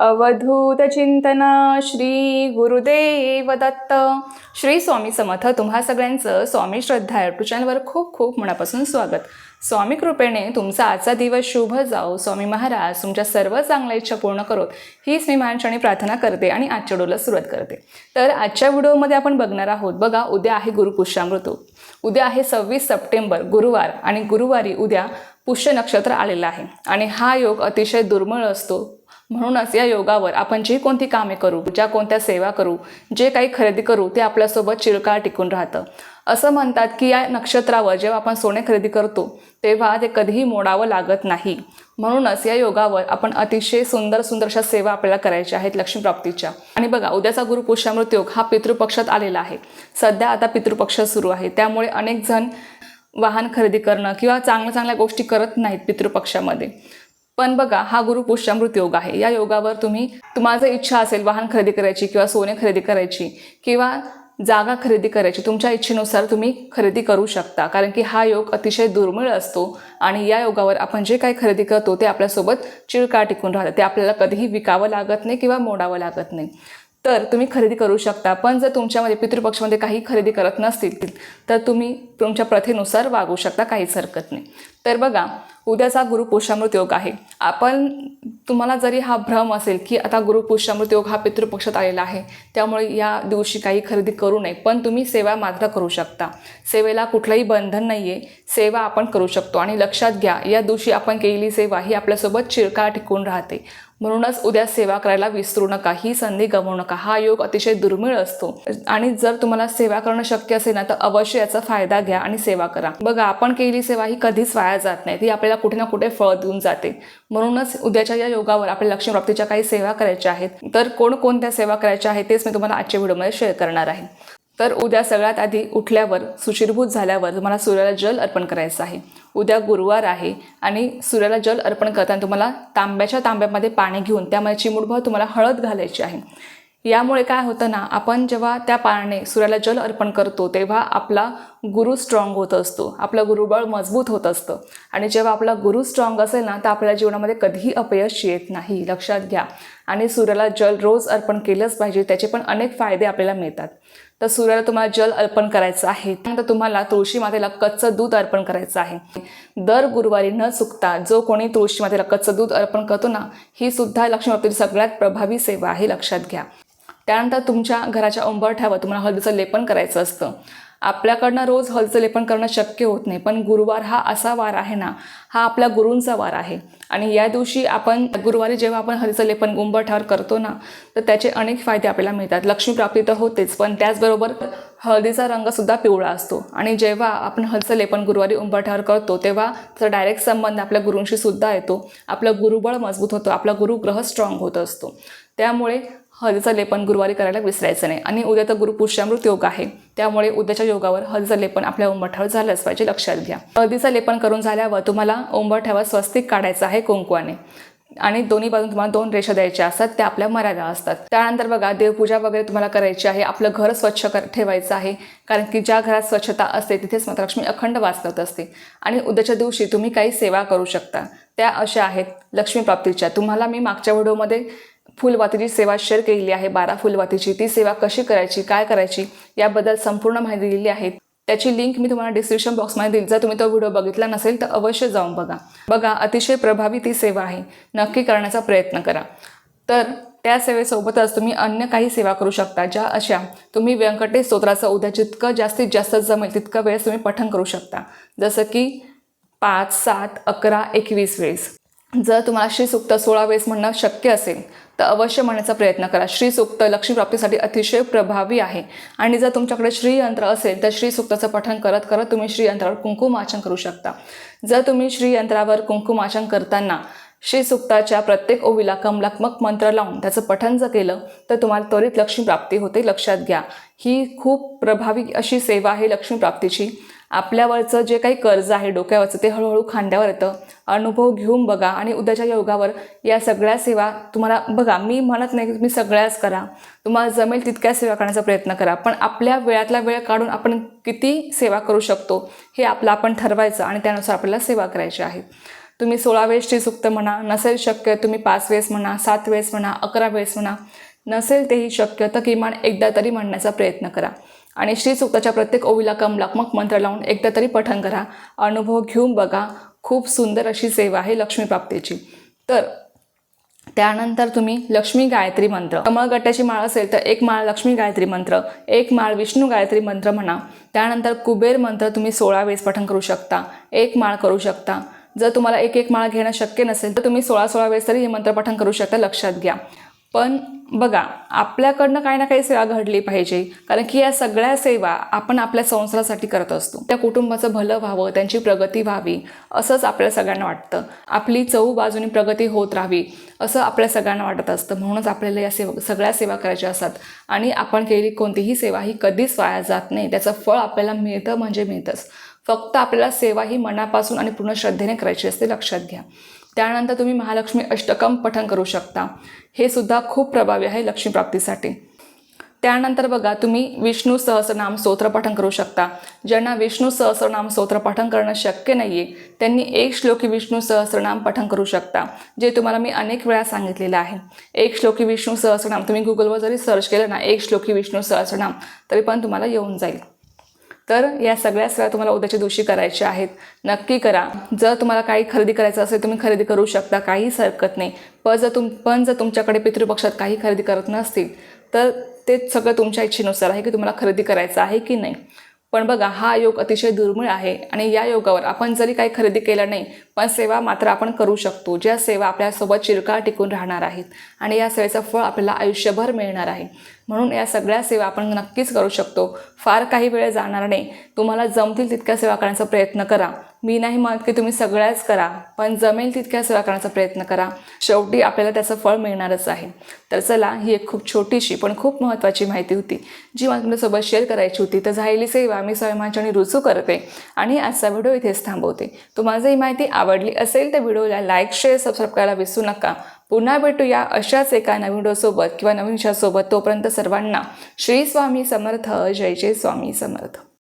अवधूत चिंतन श्री गुरुदेव दत्त. श्री स्वामी समर्थ तुम्हा सगळ्यांचं स्वामी श्रद्धा यूट्यूब चॅनलवर खूप खूप मनापासून स्वागत. स्वामी कृपेने तुमचा आजचा दिवस शुभ जाओ. स्वामी महाराज तुमच्या सर्व चांगल्या इच्छा पूर्ण करोत. हीच मी माझ्याने प्रार्थना करते आणि आजच्या व्हिडिओला सुरुवात करते. तर आजच्या व्हिडिओमध्ये आपण बघणार आहोत बघा उद्या आहे गुरुपुष्यामृत उद्या आहे सव्वीस सप्टेंबर गुरुवार आणि गुरुवारी उद्या पुष्य नक्षत्र आलेलं आहे. आणि हा योग अतिशय दुर्मिळ असतो. म्हणूनच या योगावर आपण जी कोणती कामे करू ज्या कोणत्या सेवा करू जे काही खरेदी करू ते आपल्यासोबत चिरकाळ टिकून राहतं. असं म्हणतात की या नक्षत्रावर जेव्हा आपण सोने खरेदी करतो तेव्हा ते कधीही मोडावं लागत नाही. म्हणूनच या योगावर आपण अतिशय सुंदर सुंदर अशा सेवा आपल्याला करायच्या आहेत लक्ष्मीप्राप्तीच्या. आणि बघा उद्याचा गुरु पुष्यामृत योग हा पितृपक्षात आलेला आहे. सध्या आता पितृपक्ष सुरू आहे. त्यामुळे अनेक जण वाहन खरेदी करणं किंवा चांगल्या चांगल्या गोष्टी करत नाहीत पितृपक्षामध्ये. पण बघा हा गुरु पुष्यामृत योग आहे. या योगावर तुम्ही तुम्हाला जर इच्छा असेल वाहन खरेदी करायची किंवा सोने खरेदी करायची किंवा जागा खरेदी करायची तुमच्या इच्छेनुसार तुम्ही खरेदी करू शकता. कारण की हा योग अतिशय दुर्मिळ असतो आणि या योगावर आपण जे काही खरेदी करतो ते आपल्यासोबत चिरकाळ टिकून राहतं. ते आपल्याला कधीही विकावं लागत नाही किंवा मोडावं लागत नाही. तर तुम्ही खरेदी करू शकता. पण जर तुमच्यामध्ये पितृपक्षामध्ये काही खरेदी करत नसतील तर तुम्ही तुमच्या प्रथेनुसार वागू शकता काहीच हरकत नाही. तर बघा उद्याचा गुरुपुष्यामृत योग आहे. आपण तुम्हाला जरी हा भ्रम असेल की आता गुरुपुष्यामृत योग हा पितृपक्षात आलेला आहे त्यामुळे या दिवशी काही खरेदी करू नये पण तुम्ही सेवा मात्र करू शकता. सेवेला कुठलंही बंधन नाही आहे सेवा आपण करू शकतो. आणि लक्षात घ्या या दिवशी आपण केलेली सेवा ही आपल्यासोबत चिरकाळ टिकून राहते. म्हणूनच उद्या सेवा करायला विसरू नका. ही संधी गमावू नका. हा योग अतिशय दुर्मिळ असतो. आणि जर तुम्हाला सेवा करणं शक्य असेल ना तर अवश्य याचा फायदा घ्या आणि सेवा करा. बघा आपण केलेली सेवा ही कधीच वाया जात नाही. ती आपल्याला कुठे ना कुठे फळ देऊन जाते. म्हणूनच उद्याच्या या योगावर आपल्या लक्ष्मीप्राप्तीच्या काही सेवा करायच्या आहेत. तर कोणकोणत्या सेवा करायच्या आहेत तेच मी तुम्हाला आजच्या व्हिडिओमध्ये शेअर करणार आहे. तर उद्या सगळ्यात आधी उठल्यावर सुशीरभूत झाल्यावर तुम्हाला सूर्याला जल अर्पण करायचं आहे. उद्या गुरुवार आहे आणि सूर्याला जल अर्पण करताना तुम्हाला तांब्याच्या तांब्यामध्ये पाणी घेऊन त्यामध्ये चिमुटभर तुम्हाला हळद घालायची आहे. यामुळे काय होतं ना आपण जेव्हा त्या पाण्याने सूर्याला जल अर्पण करतो तेव्हा आपला गुरु स्ट्रॉंग होत असतो आपलं गुरुबळ मजबूत होत असतं. आणि जेव्हा आपला गुरु स्ट्रॉंग असेल ना तर आपल्या जीवनामध्ये कधीही अपयश येत नाही. लक्षात घ्या. आणि सूर्याला जल रोज अर्पण केलंच पाहिजे त्याचे पण अनेक फायदे आपल्याला मिळतात. तर सूर्याला तुम्हाला जल अर्पण करायचं आहे. त्यानंतर तुम्हाला तुळशी मातेला कच्चं दूध अर्पण करायचं आहे. दर गुरुवारी न चुकता जो कोणी तुळशी मातेला कच्चं दूध अर्पण करतो ना ही सुद्धा लक्ष्मी सगळ्यात प्रभावी सेवा आहे लक्षात घ्या. त्यानंतर तुमच्या घराच्या उंबरठ्यावर तुम्हाला हळदीचं लेपन करायचं असतं. आपल्याकडनं रोज हळदीचं लेपन करणं शक्य होत नाही पण गुरुवार हा असा वार आहे ना हा आपल्या गुरूंचा वार आहे. आणि या दिवशी आपण गुरुवारी जेव्हा आपण हळदीचं गुंबठार करतो ना तर त्याचे अनेक फायदे आपल्याला मिळतात. लक्ष्मीप्राप्ती तर होतेच पण त्याचबरोबर हळदीचा रंगसुद्धा पिवळा असतो. आणि जेव्हा आपण हळदीचं गुरुवारी उंबरठ्यावर करतो तेव्हा त्याचा डायरेक्ट संबंध आपल्या गुरूंशी सुद्धा येतो. आपलं गुरुबळ मजबूत होतं आपला गुरुग्रह स्ट्रॉंग होत असतो. त्यामुळे हळदीचं लेपन गुरुवारी करायला विसरायचं नाही. आणि उद्या तर गुरुपुष्यामृत योग आहे. त्यामुळे उद्याच्या योगावर हळदीचं लेपन आपल्या उंबरठ्यावर झालंच पाहिजे लक्षात घ्या. हळदीचं लेपन करून झाल्यावर तुम्हाला उंबरठ्यावर स्वस्तिक काढायचं आहे कुंकुवाने. आणि दोन्ही बाजून तुम्हाला दोन रेषा द्यायच्या असतात त्या आपल्या मर्यादा असतात. त्यानंतर बघा देवपूजा वगैरे तुम्हाला करायची आहे. आपलं घर स्वच्छ कर ठेवायचं आहे. कारण की ज्या घरात स्वच्छता असते तिथेच मात्र लक्ष्मी अखंड वाचवत असते. आणि उद्याच्या दिवशी तुम्ही काही सेवा करू शकता. त्या अशा आहेत लक्ष्मीप्राप्तीच्या तुम्हाला मी मागच्या व्हिडिओमध्ये फुलवातीची सेवा शेअर केलेली आहे बारा फुलवातीची. ती सेवा कशी करायची काय करायची याबद्दल संपूर्ण माहिती दिलेली आहे. त्याची लिंक मी तुम्हाला डिस्क्रिप्शन बॉक्समध्ये देईल. जर तुम्ही तो व्हिडिओ बघितला नसेल तर अवश्य जाऊन बघा. बघा अतिशय प्रभावी ती सेवा आहे. नक्की करण्याचा प्रयत्न करा. तर त्या सेवेसोबतच तुम्ही अन्य काही सेवा करू शकता ज्या अशा तुम्ही व्यंकटेश स्तोत्राचं उद्या जितकं जास्तीत जास्त जमेल तितकं वेळेस तुम्ही पठण करू शकता. जसं की पाच सात अकरा एकवीस वेळेस. जर तुम्हाला श्रीसुक्त सोळा वेळेस म्हणणं शक्य असेल तर अवश्य म्हणण्याचा प्रयत्न करा. श्रीसुक्त लक्ष्मीप्राप्तीसाठी अतिशय प्रभावी आहे. आणि जर तुमच्याकडे श्रीयंत्र असेल तर श्रीसुक्ताचं पठण करत करत तुम्ही श्रीयंत्रावर कुंकुमाचन करू शकता. जर तुम्ही श्रीयंत्रावर कुंकुमाचन करताना श्रीसुक्ताच्या प्रत्येक ओवीला कमलात्मक मंत्र लावून त्याचं पठण जर केलं तर तुम्हाला त्वरित लक्ष्मीप्राप्ती होते. लक्षात घ्या. ही खूप प्रभावी अशी सेवा आहे लक्ष्मीप्राप्तीची. आपल्यावरचं जे काही कर्ज आहे डोक्यावरचं ते हळूहळू खांद्यावर येतं. अनुभव घेऊन बघा आणि उद्याच्या योगावर या सगळ्या सेवा तुम्हाला बघा मी म्हणत नाही की तुम्ही सगळ्याच करा. तुम्हाला जमेल तितक्या सेवा करण्याचा प्रयत्न करा पण आपल्या वेळातला वेळ काढून आपण किती सेवा करू शकतो हे आपलं आपण ठरवायचं आणि त्यानुसार आपल्याला सेवा करायची आहे. तुम्ही सोळा वेळेस सुक्त म्हणा नसेल शक्य तुम्ही पाच वेळेस म्हणा सात वेळेस म्हणा अकरा वेळेस म्हणा नसेल तेही शक्य तर किमान एकदा तरी म्हणण्याचा प्रयत्न करा. आणि श्रीसुक्ताच्या प्रत्येक ओवीला कमलात्मक मंत्र लावून एकदा तरी पठण करा. अनुभव घेऊन बघा. खूप सुंदर अशी सेवा आहे लक्ष्मीप्राप्तीची तर त्यानंतर तुम्ही लक्ष्मी गायत्री मंत्र. कमळगट्ट्याची माळ असेल तर एक माळ लक्ष्मी गायत्री मंत्र एक माळ विष्णू गायत्री मंत्र म्हणा. त्यानंतर कुबेर मंत्र तुम्ही सोळा वेळेस पठण करू शकता. एक माळ करू शकता. जर तुम्हाला एक एक माळ घेणं शक्य नसेल तर तुम्ही सोळा सोळा वेळेस तरी हे मंत्र पठण करू शकता. लक्षात घ्या. पण बघा आपल्याकडनं काही ना काही सेवा घडली पाहिजे. कारण की या सगळ्या सेवा आपण आपल्या संसारासाठी करत असतो. त्या कुटुंबाचं भलं व्हावं त्यांची प्रगती व्हावी असंच आपल्या सगळ्यांना वाटतं. आपली चहू बाजूनी प्रगती होत राहावी असं आपल्या सगळ्यांना वाटत असतं. म्हणूनच आपल्याला या सेवा सगळ्या सेवा करायच्या असतात. आणि आपण केलेली कोणतीही सेवा ही कधीच वाया जात नाही. त्याचं फळ आपल्याला मिळतं म्हणजे मिळतंच. फक्त आपल्याला सेवा ही मनापासून आणि पूर्ण श्रद्धेने करायची असते लक्षात घ्या. त्यानंतर तुम्ही महालक्ष्मी अष्टकम पठन करू शकता. हे सुद्धा खूप प्रभावी आहे लक्ष्मीप्राप्तीसाठी त्यानंतर बघा तुम्ही विष्णू सहस्रनाम स्तोत्र पठण करू शकता. ज्यांना विष्णू सहस्रनाम स्तोत्र पठण करणं शक्य नाही आहे त्यांनी एक श्लोकी विष्णू सहस्रनाम पठण करू शकता जे तुम्हाला मी अनेक वेळा सांगितलेलं आहे. एक श्लोकी विष्णू सहस्रनाम तुम्ही गुगलवर जरी सर्च केलं ना एक श्लोकी विष्णू सहस्रनाम तरी पण तुम्हाला येऊन जाईल. तर या सगळ्या सेवा तुम्हाला उद्याच्या दिवशी करायच्या आहेत. नक्की करा. जर तुम्हाला काही खरेदी करायचं असेल तुम्ही खरेदी करू शकता. काहीच हरकत नाही. पण जर तुम पण जर तुमच्याकडे पितृपक्षात काही खरेदी करत नसतील तर ते सगळं तुमच्या इच्छेनुसार आहे की तुम्हाला खरेदी करायचं आहे की नाही. पण बघा हा योग अतिशय दुर्मिळ आहे आणि या योगावर आपण जरी काही खरेदी केलं नाही पण सेवा मात्र आपण करू शकतो. ज्या सेवा आपल्यासोबत चिरकाळ टिकून राहणार आहेत आणि या सेवेचं फळ आपल्याला आयुष्यभर मिळणार आहे. म्हणून या सगळ्या सेवा आपण नक्कीच करू शकतो. फार काही वेळ जाणार नाही. तुम्हाला जमतील तितक्या सेवा करण्याचा प्रयत्न करा. मी नाही म्हणत की तुम्ही सगळ्याच करा पण जमेल तितक्या सेवा करण्याचा प्रयत्न करा. शेवटी आपल्याला त्याचं फळ मिळणारच आहे. तर चला ही एक खूप छोटीशी पण खूप महत्त्वाची माहिती होती जी मला तुमच्यासोबत शेअर करायची होती. तर झालेली सेवा मी स्वयंमांच्याने रुजू करते आणि आजचा व्हिडिओ इथेच थांबवते. तुम्हाला ही माहिती आवडली असेल तर व्हिडिओला लाईक शेअर सबस्क्राईब करायला विसरू नका. पुन्हा भेटूया अशाच एका नवीन व्हिडिओसोबत किंवा नवीन विषयासोबत. तोपर्यंत सर्वांना श्री स्वामी समर्थ. जय जय स्वामी समर्थ.